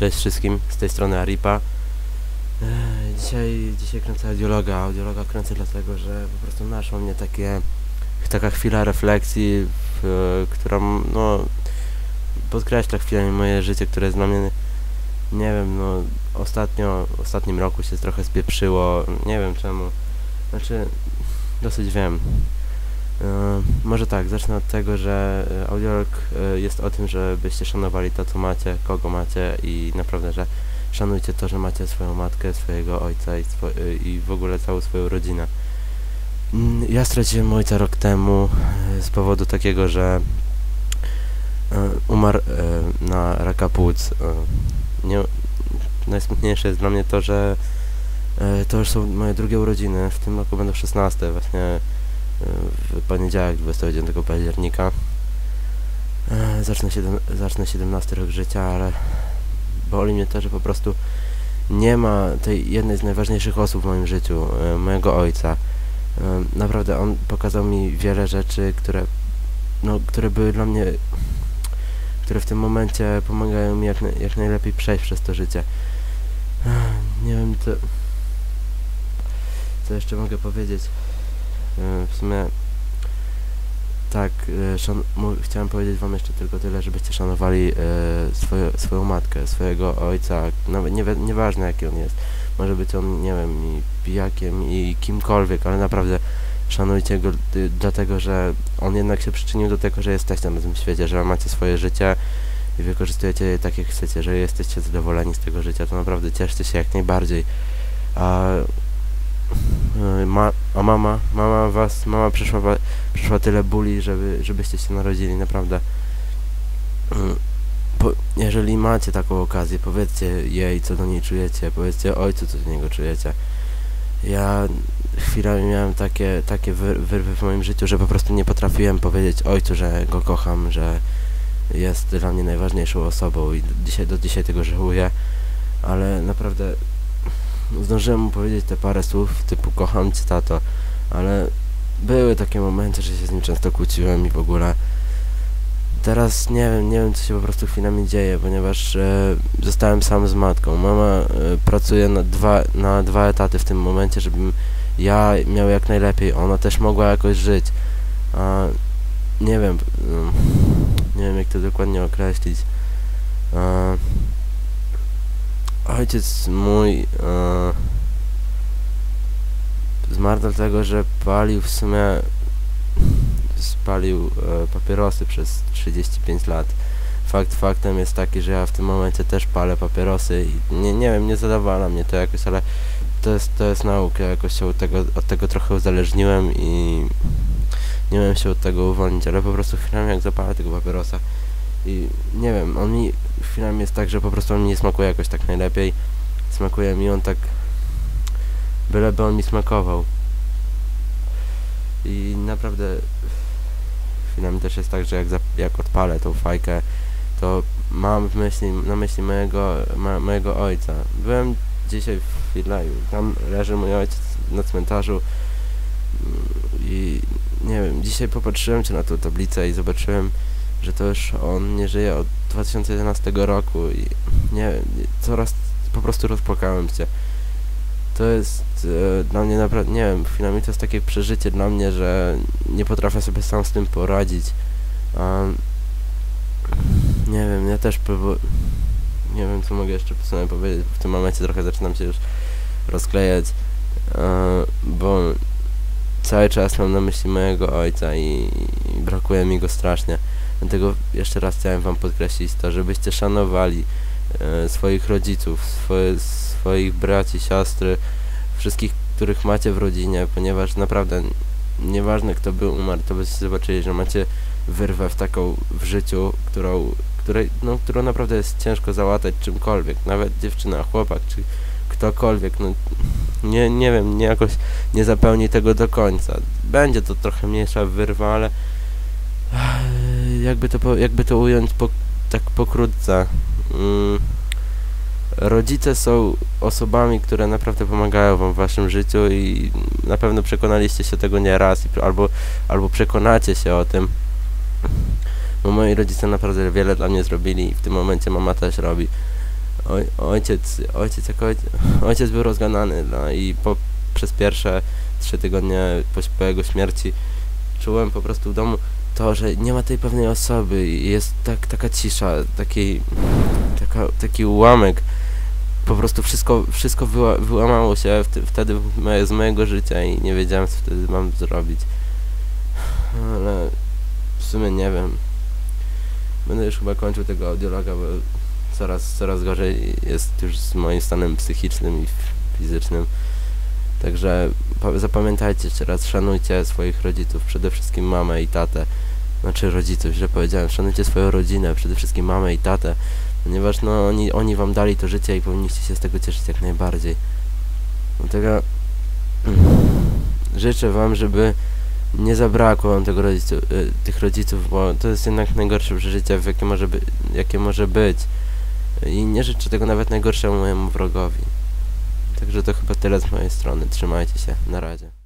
Cześć wszystkim, z tej strony Aripa. Dzisiaj, dzisiaj kręcę audiologa. Audiologa kręcę dlatego, że po prostu naszła mnie takie, taka chwila refleksji, w, która m- no, podkreśla chwilami moje życie, które jest dla mnie, nie wiem, no ostatnio, w ostatnim roku się trochę spieprzyło, nie wiem czemu. Znaczy, dosyć wiem. Eee, może tak, zacznę od tego, że e, audiolog e, jest o tym, żebyście szanowali to, co macie, kogo macie i naprawdę, że szanujcie to, że macie swoją matkę, swojego ojca i, swo- e, i w ogóle całą swoją rodzinę. Mm, Ja straciłem ojca rok temu e, z powodu takiego, że e, umarł e, na raka płuc. E, Nie, najsmutniejsze jest dla mnie to, że e, to już są moje drugie urodziny. W tym roku będą 16, właśnie e, w poniedziałek 29 października. E, Zacznę, siedem, zacznę 17 rok życia, ale boli mnie to, że po prostu nie ma tej jednej z najważniejszych osób w moim życiu, e, mojego ojca. E, Naprawdę on pokazał mi wiele rzeczy, które, no, które były dla mnie, które w tym momencie pomagają mi jak, jak najlepiej przejść przez to życie. Nie wiem, co, co jeszcze mogę powiedzieć. E, W sumie tak, e, chciałem powiedzieć wam jeszcze tylko tyle, żebyście szanowali e, swoje, swoją matkę, swojego ojca, nawet nie, nieważne jaki on jest. Może być on, nie wiem, i pijakiem i kimkolwiek, ale naprawdę szanujcie go y, dlatego, że on jednak się przyczynił do tego, że jesteście na tym świecie, że macie swoje życie i wykorzystujecie je tak jak chcecie, że jesteście zadowoleni z tego życia, to naprawdę cieszcie się jak najbardziej. A, ma, a mama, mama was, mama przeszła, przeszła tyle bóli, żeby, żebyście się narodzili, naprawdę. Mm, Po, jeżeli macie taką okazję, powiedzcie jej, co do niej czujecie, powiedzcie ojcu, co do niego czujecie. Ja chwilami miałem takie, takie wy, wyrwy w moim życiu, że po prostu nie potrafiłem powiedzieć ojcu, że go kocham, że jest dla mnie najważniejszą osobą i dzisiaj, do dzisiaj tego żałuję, ale naprawdę zdążyłem mu powiedzieć te parę słów typu kocham cię tato, ale były takie momenty, że się z nim często kłóciłem i w ogóle teraz nie wiem, nie wiem co się po prostu chwilami dzieje, ponieważ e, zostałem sam z matką. Mama e, pracuje na dwa, na dwa etaty w tym momencie, żebym ja miał jak najlepiej, ona też mogła jakoś żyć. A nie wiem, mm, nie wiem jak to dokładnie określić. A, ojciec mój e, zmarł dlatego, że palił w sumie spalił e, papierosy przez 35 lat. Fakt faktem jest taki, że ja w tym momencie też palę papierosy i nie, nie wiem, nie zadawala mnie to jakoś, ale to jest, to jest nauka, jakoś się od tego, od tego trochę uzależniłem i nie wiem się od tego uwolnić, ale po prostu chwilami jak zapalę tego papierosa i nie wiem, on mi chwilami jest tak, że po prostu on mi nie smakuje jakoś tak najlepiej. Smakuje mi on tak, byleby on mi smakował. I naprawdę chwilami też jest tak, że jak, zap- jak odpalę tą fajkę, to mam w myśli, na myśli mojego, ma, mojego ojca. Byłem dzisiaj w Firlaju, tam leży mój ojciec na cmentarzu mm, i nie wiem, dzisiaj popatrzyłem się na tą tablicę i zobaczyłem, że to już on nie żyje od 2011 roku i nie coraz po prostu rozpłakałem się. To jest e, dla mnie naprawdę, nie wiem, chwilami to jest takie przeżycie dla mnie, że nie potrafię sobie sam z tym poradzić. Nie wiem, ja też nie wiem co mogę jeszcze sumie powiedzieć, w tym momencie trochę zaczynam się już rozklejać, bo cały czas mam na myśli mojego ojca i, i brakuje mi go strasznie. Dlatego jeszcze raz chciałem wam podkreślić to, żebyście szanowali e, swoich rodziców, swoje, swoich braci, siostry, wszystkich, których macie w rodzinie, ponieważ naprawdę nieważne kto by umarł, to byście zobaczyli, że macie wyrwę w taką w życiu, którą, której, no, którą naprawdę jest ciężko załatać czymkolwiek, nawet dziewczyna, chłopak, czy ktokolwiek, no nie, nie wiem, nie jakoś nie zapełni tego do końca. Będzie to trochę mniejsza wyrwa, ale jakby to, jakby to ująć po, tak pokrótce. Mm, rodzice są osobami, które naprawdę pomagają wam w waszym życiu i na pewno przekonaliście się tego nie raz i, pr- albo, albo przekonacie się o tym. Bo moi rodzice naprawdę wiele dla mnie zrobili i w tym momencie mama też robi. oj, ojciec, ojciec ojciec, ojciec był rozgadany, no i po, przez pierwsze trzy tygodnie po, po jego śmierci czułem po prostu w domu to, że nie ma tej pewnej osoby jest tak, taka cisza, taki, taka, taki ułamek, po prostu wszystko, wszystko wyła, wyłamało się wte, wtedy z mojego życia i nie wiedziałem co wtedy mam zrobić, ale w sumie nie wiem, będę już chyba kończył tego audiologa, bo coraz, coraz gorzej jest już z moim stanem psychicznym i fizycznym. Także pa- zapamiętajcie jeszcze raz, szanujcie swoich rodziców, przede wszystkim mamę i tatę. Znaczy rodziców, źle powiedziałem, szanujcie swoją rodzinę, przede wszystkim mamę i tatę, ponieważ no oni, oni wam dali to życie i powinniście się z tego cieszyć jak najbardziej. Dlatego życzę wam, żeby nie zabrakło wam tego rodzicu, y, tych rodziców, bo to jest jednak najgorsze przeżycie, jakie może, by, jakie może być. I nie życzę tego nawet najgorszemu mojemu wrogowi. Także to chyba tyle z mojej strony. Trzymajcie się. Na razie.